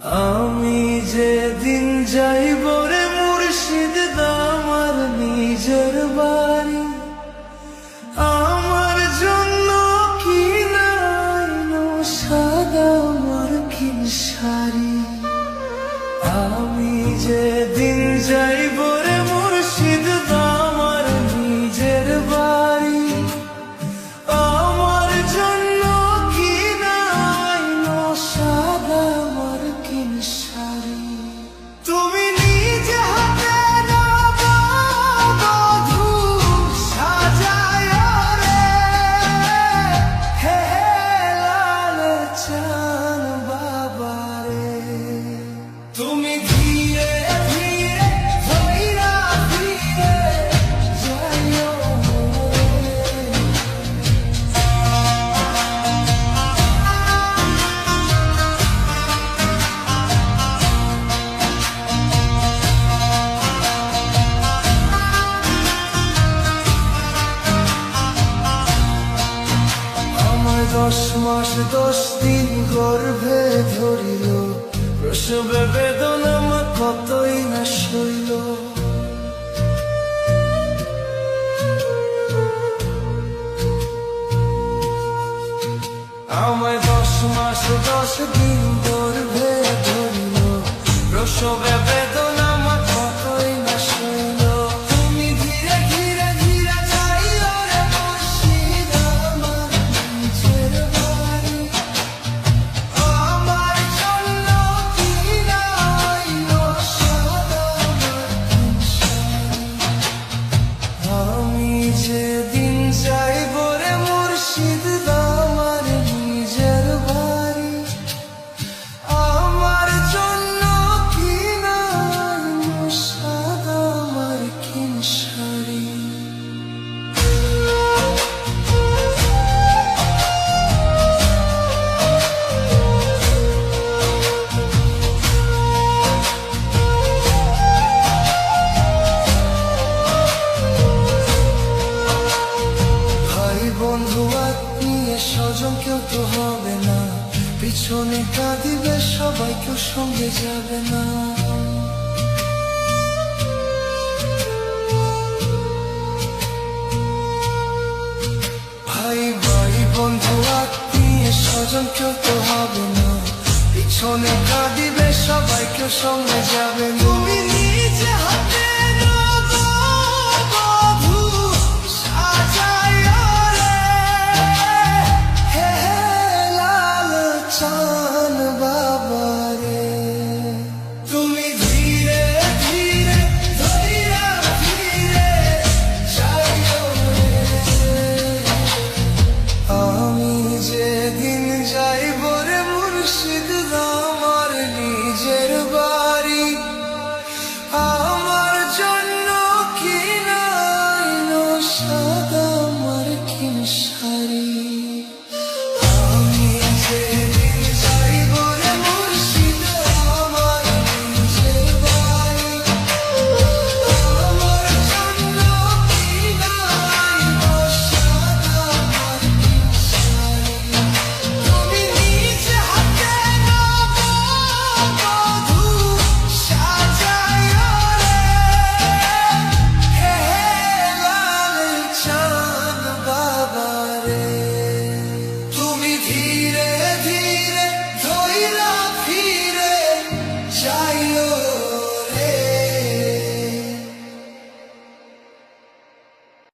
আমি যেদিন যাইব রে মুর্শিদ আমার নিজের বাড়ি। দশ মাস, দশ দিন গর্ভে ধরিল। প্রসবে বেদনা মা কতই না সইল। আমায় দশ মাস, দশ দিন গর্ভে ধরিল। প্রসবে বেদনা পিছনে কাঁদিবে সবাই সঙ্গে যাবে না। ভাই ভাই, বন্ধু, আত্মীয় স্বজন, কেউ তো হবে না। পিছনে কাঁদিবে সঙ্গে যাবে তুমি নিজে হাতে